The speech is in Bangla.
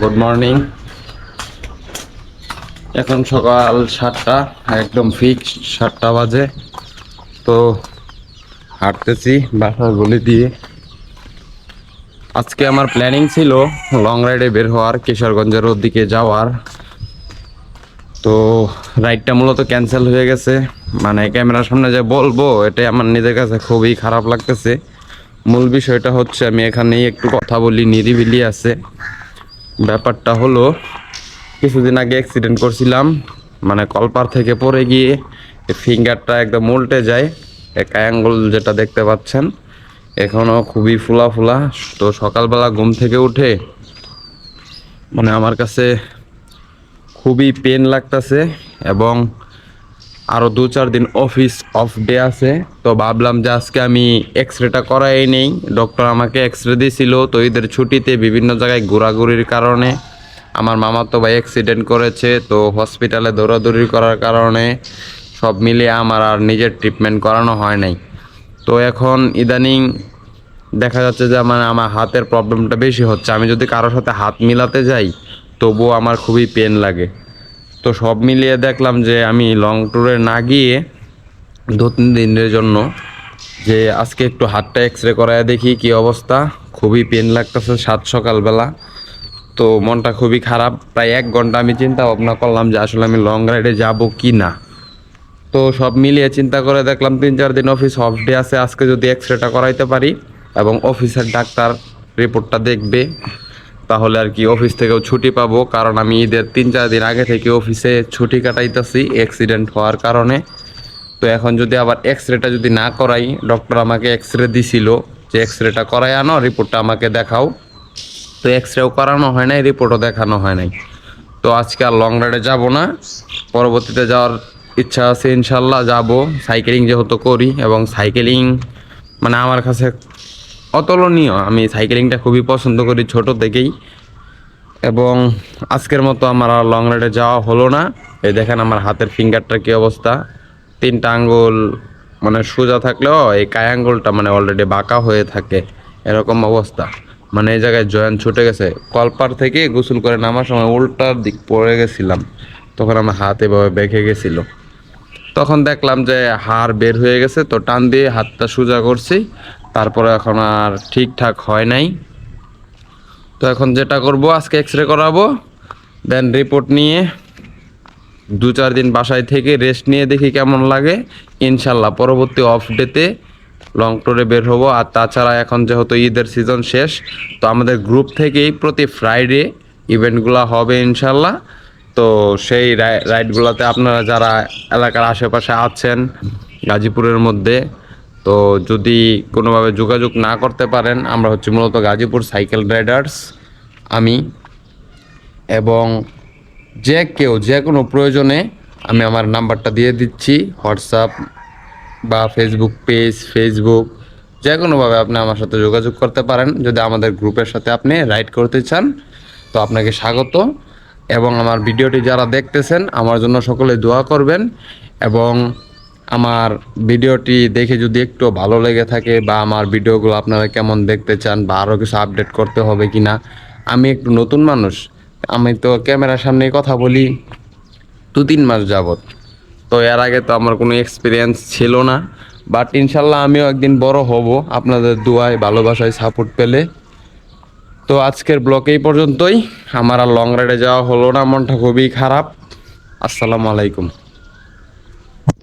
গুড মর্নিং এখন সকাল সাতটা, একদম ফিক্স সাতটা বাজে। তো হাঁটতেছি, বাসার গলি দিয়ে। আজকে আমার প্ল্যানিং ছিল লং রাইডে বের হওয়ার, কিশোরগঞ্জের দিকে যাওয়ার। তো রাইডটা মূলত ক্যান্সেল হয়ে গেছে। মানে ক্যামেরার সামনে যে বলব, এটাই আমার নিজের কাছে খুবই খারাপ লাগতেছে। মূল বিষয়টা হচ্ছে আমি এখানেই একটু কথা বলি, নিরিবিলি আছে। ব্যাপারটা হলো, কিছুদিন আগে অ্যাক্সিডেন্ট করছিলাম মানে কলপার থেকে পড়ে গিয়ে ফিঙ্গারটা একদম উল্টে যায়, এক অ্যাঙ্গল যেটা দেখতে পাচ্ছেন এখনও খুবই ফুলা ফুলা। তো সকালবেলা ঘুম থেকে উঠে মানে আমার কাছে খুবই পেন লাগতেছে এবং আরও দু চার দিন অফিস অফ ডে আছে। তো ভাবলাম যে আজকে আমি এক্স রেটা করাই নেই। ডক্টর আমাকে এক্স রে দিয়েছিল তো ঈদের ছুটিতে বিভিন্ন জায়গায় ঘোরাঘুরির কারণে আমার মামা তো ভাই অ্যাক্সিডেন্ট করেছে, তো হসপিটালে দৌড়াদৌড়ি করার কারণে সব মিলিয়ে আমার আর নিজের ট্রিটমেন্ট করানো হয় নাই। তো এখন ইদানিং দেখা যাচ্ছে যে আমার আমার হাতের প্রবলেমটা বেশি হচ্ছে। আমি যদি কারোর সাথে হাত মিলাতে যাই, তবুও আমার খুবই পেন লাগে। তো সব মিলিয়ে দেখলাম যে আমি লং ট্যুরে না গিয়ে দু, তিন দিনের জন্য যে আজকে একটু হাতটা এক্স রে করায় দেখি কি অবস্থা। খুবই পেন লাগতেছে সাত সকালবেলা। তো মনটা খুবই খারাপ। প্রায় এক ঘণ্টা আমি চিন্তা ভাবনা করলাম যে আসলে আমি লং রাইডে যাব কি না। তো সব মিলিয়ে চিন্তা করে দেখলাম তিন, চার দিন অফিস অফ ডে আছে। আজকে যদি এক্স রেটা করাইতে পারি এবং অফিসের ডাক্তার রিপোর্টটা দেখবে। তাহলে আর কি অফিস থেকেও ছুটি পাবো। কারণ আমি ঈদের তিন চার দিন আগে থেকে অফিসে ছুটি কাটাইতেছি অ্যাক্সিডেন্ট হওয়ার কারণে। তো এখন যদি আবার এক্স রেটা যদি না করাই ডক্টর আমাকে এক্স রে দিছিল যে এক্স রেটা করাই আনো রিপোর্টটা আমাকে দেখাও। তো এক্স রেও করানো হয় নাই রিপোর্টও দেখানো হয় নাই। তো আজকে আর লং রাইডে যাব না। পরবর্তীতে যাওয়ার ইচ্ছা আছে ইনশাল্লাহ, যাব। সাইকেলিং যেহেতু করি এবং সাইকেলিং মানে আমার কাছে অতুলনীয়। আমি সাইকেলিংটা খুবই পছন্দ করি ছোট থেকেই। এবং আজকের মতো আমার আর লং রাইডে যাওয়া হলো না। এই দেখেন আমার হাতের ফিঙ্গারটার কী অবস্থা। তিনটা আঙ্গুল মানে সোজা থাকলেও এই কায় আঙ্গুলটা মানে অলরেডি বাঁকা হয়ে থাকে। এরকম অবস্থা। মানে এই জায়গায় জয়েন্ট ছুটে গেছে। কলপার থেকে গোসল করে নামার সময় উল্টার দিক পড়ে গেছিলাম। তখন আমার হাত এভাবে বেঁকে গেছিল। তখন দেখলাম যে হাড় বের হয়ে গেছে। তো টান দিয়ে হাতটা সোজা করছি। তারপরে এখন আর ঠিকঠাক হয় নাই। তো এখন যেটা করব, আজকে এক্স রে করাবো দেন রিপোর্ট নিয়ে দু চার দিন বাসায় থেকে রেস্ট নিয়ে দেখি কেমন লাগে। ইনশাল্লাহ পরবর্তী অফ ডেতে লং ট্যুরে বের হব। আর তাছাড়া এখন যেহেতু ঈদের সিজন শেষ, তো আমাদের গ্রুপ থেকেই প্রতি ফ্রাইডে ইভেন্টগুলো হবে ইনশাল্লাহ। তো সেই রাইডগুলোতে আপনারা যারা এলাকার আশেপাশে আছেন, গাজীপুরের মধ্যে তো যদি কোনোভাবে যোগাযোগ না করতে পারেন, আমরা হচ্ছে মূলত গাজীপুর সাইকেল রাইডার্স, আমি এবং যে কেউ যে কোনো প্রয়োজনে আমি আমার নাম্বারটা দিয়ে দিচ্ছি, হোয়াটসঅ্যাপ বা ফেসবুক পেজ, ফেসবুক, যে কোনোভাবে আপনি আমার সাথে যোগাযোগ করতে পারেন। যদি আমাদের গ্রুপের সাথে আপনি রাইড করতে চান, তো আপনাকে স্বাগত। এবং আমার ভিডিওটি যারা দেখতেছেন, আমার জন্য সকলে দোয়া করবেন। এবং আমার ভিডিওটি দেখে যদি একটু ভালো লেগে থাকে বা আমার ভিডিওগুলো আপনারা কেমন দেখতে চান বা আরও কিছু আপডেট করতে হবে কি না আমি একটু নতুন মানুষ, আমি তো ক্যামেরার সামনে কথা বলি দু তিন মাস যাবত তো এর আগে তো আমার কোনো এক্সপিরিয়েন্স ছিল না বাট ইনশাল্লাহ আমিও একদিন বড় হব, আপনাদের দুয়ায় ভালোবাসায় সাপোর্ট পেলে। তো আজকের ব্লগ এই পর্যন্তই, আমার আর লং রাইডে যাওয়া হলো না, মনটা খুবই খারাপ। আসসালামু আলাইকুম।